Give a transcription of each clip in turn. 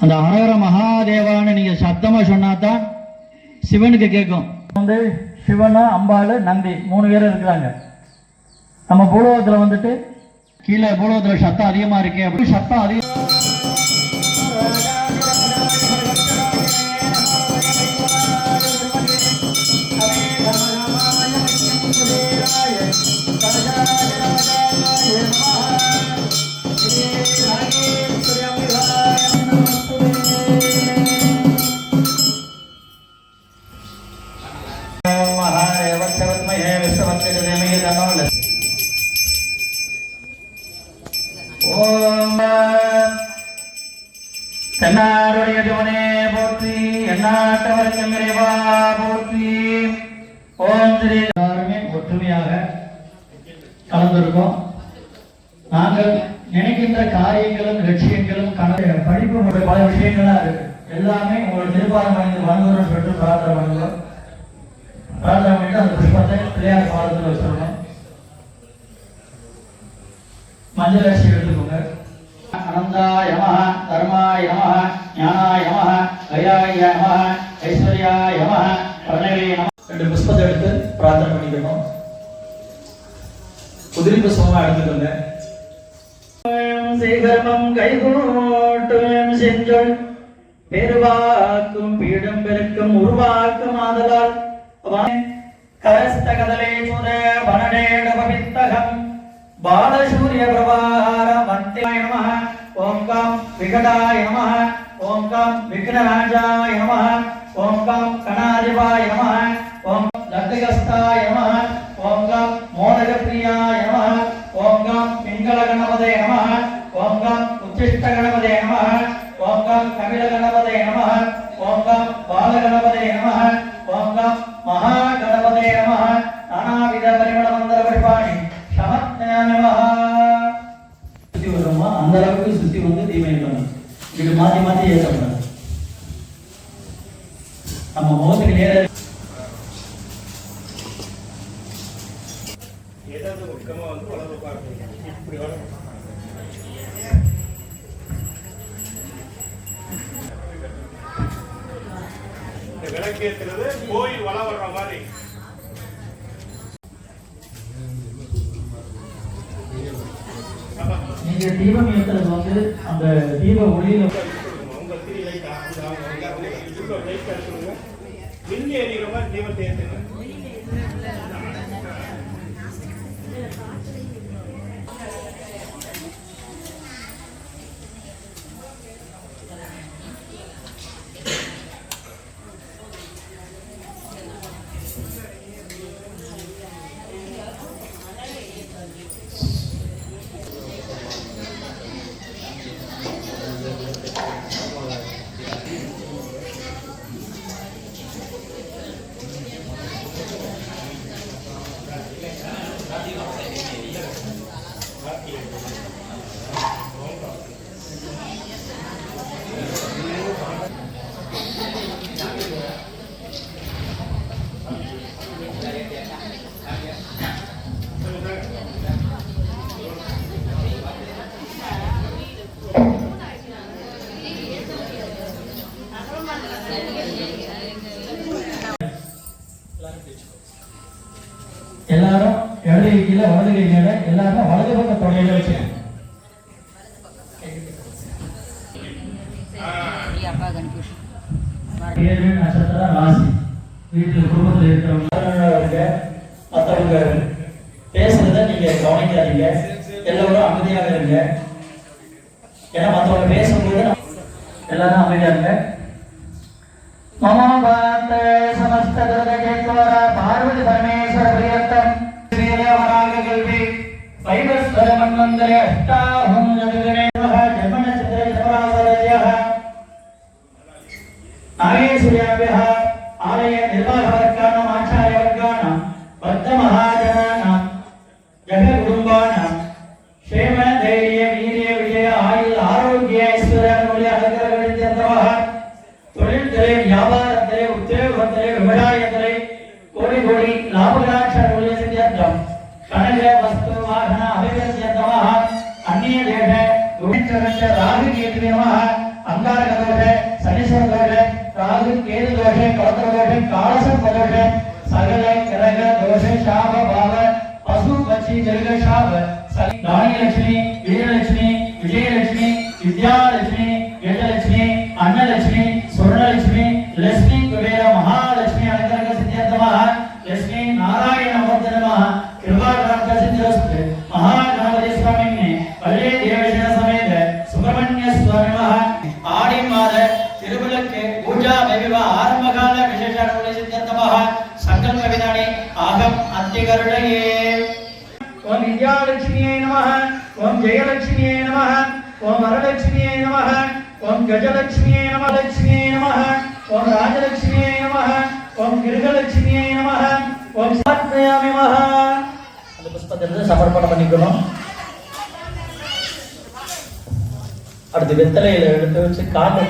அந்த ஹரஹர மகாதேவான்னு நீங்க சத்தமா சொன்னாதான் சிவனுக்கு கேட்கும். வந்து சிவனு அம்பாள் நந்தி மூணு பேர் இருக்கிறாங்க. நம்ம பூலோகத்துல வந்துட்டு கீழே பூலோகத்துல சத்தம் அதிகமா இருக்கே அப்படி சத்தம் அதிகம் ஓம் ஓம் எல்லாருமே ஒற்றுமையாக கலந்திருக்கோம். நாங்கள் நினைக்கின்ற காரியங்களும் லட்சியங்களும் கணக்கு படிப்பு பல விஷயங்களா இருக்கு. எல்லாமே உங்கள் திருப்பாரம் அணிந்து வாழ்ந்தவர்கள் பெற்று பிரார்த்தனை பண்ணுவோம். பிரார்த்தனை பண்ணிட்டு அந்த புஷ்பத்தை பிள்ளையார் பாலத்தில் வச்சிருக்கோம். மஞ்சள் அரிசி எடுத்துக்கோங்க. அனந்தாய நம தர்மாய நம ஞானாய நம உதிரி புஷ்பமா எடுத்துக்கோங்க சீகர்மம் கைகூட்டும் செஞ்சொல். பெருவாக்கும் பீடம் பெருக்கும் உருவாக்கும் ஆதலால். கரஸ்த கதலே சுத வனடேட பவித்தகம் பாலசூரிய பிரபார மத்தியாய நம ஓம் காம் விகடாய நம ஓம் காம் விக்னராஜாய நம ஓம் காம் கணாதிபாய நம ஓம் லக்திகஸ்தாய பிங்கள கணபதே நம ஓம் காம் உச்சிஷ்ட கணபதே நம ஓம் காம் கபில கணபதே விளக்கேற்றுறது கோயில் வளம் வர்ற மாதிரி நீங்க தீபம் ஏற்றுறது வந்து அந்த தீப ஒளியில மின் எறிகிற மாதிரி தீபத்தை ஏற்றுங்க கை கீழே வலது கை மேல எல்லாரும் வலது பக்க தொடையில வச்சுக்கணும் அப்பா கன்ஃபியூஷன் ஏழு நட்சத்திரம் ராசி. வீட்டில் குடும்பத்தில் இருக்கிறவங்க. இருக்க மற்றவங்க பேசுறத நீங்க கவனிக்காதீங்க. எல்லோரும் அமைதியாக இருங்க. ஏன்னா மற்றவங்க பேசும்போது எல்லாரும் அமைதியா இருங்க. மம சமஸ்த பார்வதி பரமேஸ்வர பிரியத்தம். ವರಾಗಕಲ್ಪಿ ಪೈಬಸ್ವರ ಮನ್ವಂದರೆ ಅಷ್ಟಾಹಂ ಜಗಗಣೇ ಜನ್ಮನ ಚಂದ್ರ ಚಪರಾಸರಜ ನಾಗೇಶ್ವರ್ಯಾಭ್ಯ ಆಲಯ ನಿರ್ವಾಹ ராகு கேது தோஷம் கலத்திர தோஷம் காலசம் தோஷ சகல கிரக தோஷ சாப பாவ பசு பட்சி ஜெருக சாப சனி தானியலட்சுமி வீரலட்சுமி விஜயலட்சுமி வித்யாலட்சுமி கஜலட்சுமி அன்னலட்சுமி சுவர்ணலட்சுமி லட்சுமி குபேர மகாலட்சுமி அலங்கரக சித்தியந்தமாக லட்சுமி நாராயண மூர்த்தி நமः சித்திரஸ்து மகாகணபதி சுவாமினே பல்லே தேவசன கஜலட்சுமியே நம லட்சுமியே நம. ஓம் ராஜலட்சுமியே நம. ஓம் கிருகலட்சுமியே நம. ஓம் சாத்மயாமி நமः. அந்த புஷ்பத்தை எடுத்து சமர்ப்பணம் பண்ணிக்கணும். அடுத்து வெத்தலையில எடுத்து வச்சு காட்டு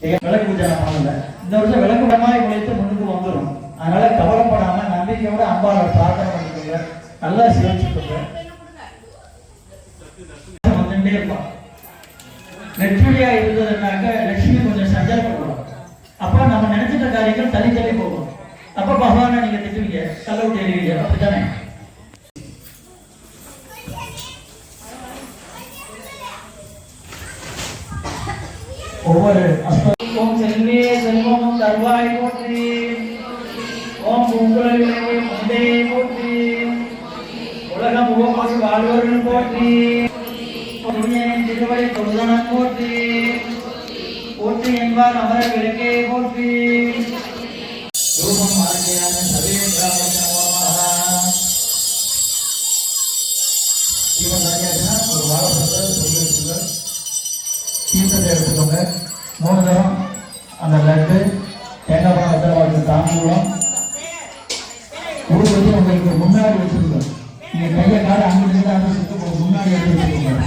விளக்கு பூஜை நான் இந்த வருஷம் விளக்கு விடமாய் உழைத்து முன்னுக்கு வந்துடும் அதனால கவலைப்படாம நம்பிக்கையோட அம்பாவை பிரார்த்தனை பண்ணிக்கோங்க. நல்லா சிவச்சுக்கோங்க. வந்துட்டே இருப்பான். நெற்றியா இருந்ததுனாக்க லட்சுமி கொஞ்சம் சஞ்சலப்படுவாங்க. அப்ப நம்ம நினைச்சிட்ட காரியங்கள் தள்ளி தள்ளி போகும். அப்ப பகவானை நீங்க திட்டுவீங்க. கல்ல விட்டு எழுவீங்க அப்படித்தானே? ஒவ்வொரு அஸ்த ஓம் செல்வே செல்வம் தருவாய் போற்றி. ஓம் பூங்குழலே முந்தே போற்றி. உலகம் உபமாசி வாழ்வர்கள் போற்றி. போற்றி என்பார் அமர விளக்கே போற்றி. ரூபம் சரியாச்சுன்னா ஒரு வாழைப்பழத்தை சொல்லி வச்சுங்க தீர்த்தத்தை எடுத்துக்கோங்க. மூணு தரம் அந்த லட்டு தேங்காய் பழம் வச்சவாளுக்கு தாம்பூலம் ஊருக்கு உங்களுக்கு முன்னாடி வச்சிருக்கோம். நீங்க கையை கால அங்கிட்டு இருந்து அந்த சுத்து முன்னாடி எடுத்து வச்சுக்கோங்க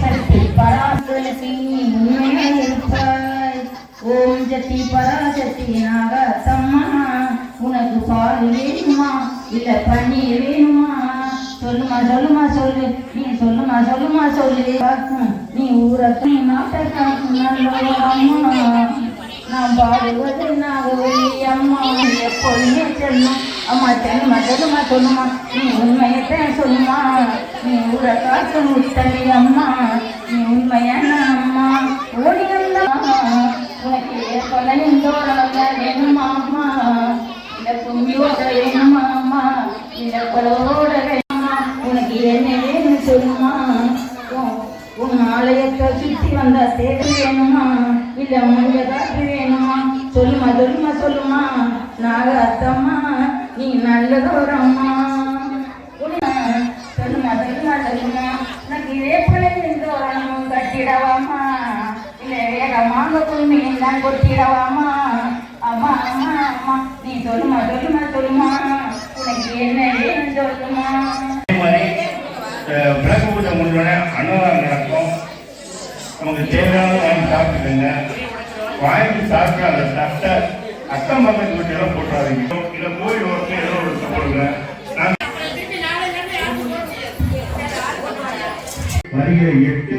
சக்தி பராசக்தி உண்மையாக இருப்பாய் ஓம் சக்தி பராசக்தி நாகத்தம்மா உனக்கு பால் வேணுமா? இல்ல பன்னீர் வேணுமா? சொல்லுமா சொல்லுமா சொல்லு. நீ சொல்லுமா சொல்லுமா சொல்லு. நீ ஊரக்க நீ நாட்டக்க நான் அம்மா. நான் பாடுவது நாகவல்லி அம்மா. எப்பொழுதுமே செல்லும். அம்மா செல்லுமா சொல்லுமா சொல்லுமா. நீ உண்மையத்தான் சொல்லுமா. நீ ஊரை காத்து முத்தலி அம்மா. நீ உண்மையான அம்மா. ஓடி வந்தா உனக்கு ஏற்பட நின்றோ வேணுமா அம்மா இந்த கும்பியோட வேணுமா அம்மா இந்த கொலவோட வேணுமா உனக்கு என்ன வேணும் சொல்லுமா உன்- உன் ஆலயத்தை சுத்தி வந்தா தேவை வேணுமா இல்ல முங்க வேணுமா சொல்லுமா சொல்லுமா சொல்லுமா நாக அத்தம்மா நீ நல்லதோரம்மா உன்னை சொல்லுமா சொல்லுமா சொல்லுமா உனக்கு இதே போல தோரணம் கட்டிடவாமா இல்ல வேகமாக தான் கொட்டிடவாமா அம்மா அம்மா அம்மா நீ சொல்லுமா சொல்லுமா சொல்லுமா உனக்கு என்ன வேணும் சொல்லுமா அன்னதானம் நடக்கும். நமக்கு தேவையானதை வாங்கி சாப்பிட்டுக்கங்க. வாங்கி சாப்பிட்டு அந்த தட்டை அக்கம் பக்கத்து வீட்டிலாம் போட்டுறாதீங்க. இல்லை கோயில் ஓரத்தில் ஏதோ ஒரு இடத்துல போடுங்க. வருகிற எட்டு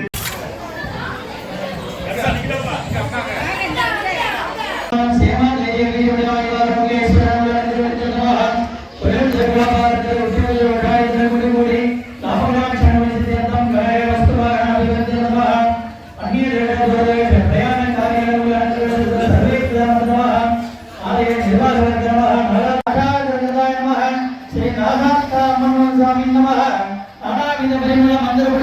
కింద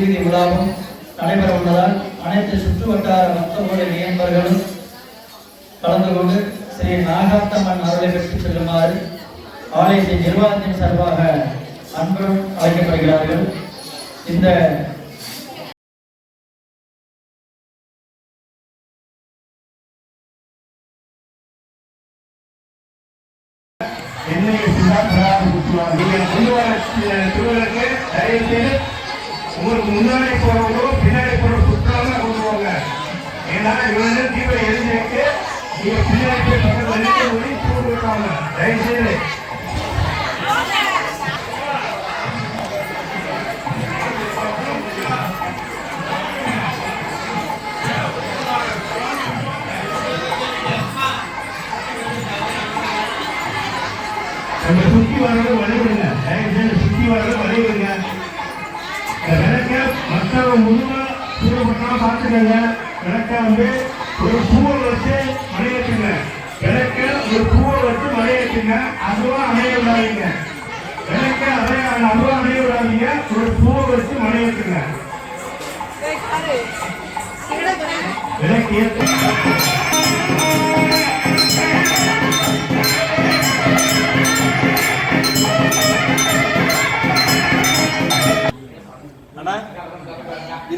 அம்மன் திருவிதி விழாவும் நடைபெற உள்ளதால் அனைத்து சுற்று வட்டார பக்தர்களுடைய நியம்பர்களும் கலந்து கொண்டு ஸ்ரீ நாகாத்தம்மன் அருளை பெற்று செல்லுமாறு ஆலயத்தின் நிர்வாகத்தின் சார்பாக அன்புடன் அழைக்கப்படுகிறார்கள். இந்த என்னை சுதாகராக தயவு செய்து உங்களுக்கு முன்னாடி போறவங்களோ பின்னாடி போற சுத்தமாக கொண்டு வாங்க ஏன்னா இவங்க தீவிர எழுதி வைக்க நீங்க பின்னாடி போய் பக்கத்தில் தயவு செய்து சூழப்பட்டா பார்த்துக்கங்க விளக்க வந்து ஒரு பூவை வச்சு மலையேற்றுங்க. விளக்க ஒரு பூவை வச்சு மலையேற்றுங்க. அதுவா அணைய விடாதீங்க. விளக்க அதைய அதுவா அணைய விடாதீங்க. ஒரு பூவை வச்சு மலையேற்றுங்க. விளக்கு ஏற்று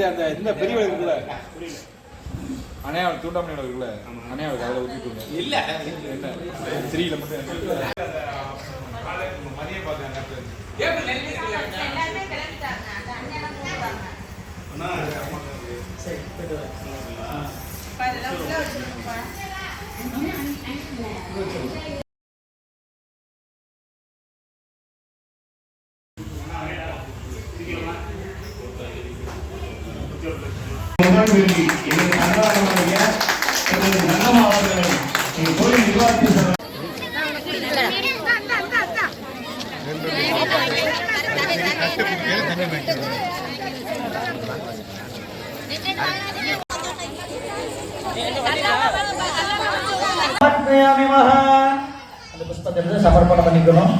இது அந்த இந்த பெரிய இருக்குல்ல? அணையா தூண்டாமணி இருக்குல்ல? அணையா அதில் ஊற்றிட்டு இல்ல. என்ன? த்ரீல மட்டும் பார்த்தேன் கோயில் நிர்வாகத்தில் அந்த புஷ்பத்தை சமர்ப்பணம் பண்ணிக்கணும்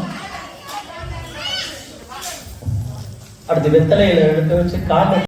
அடுத்து வெத்தலையில எடுத்து வச்சு காக்க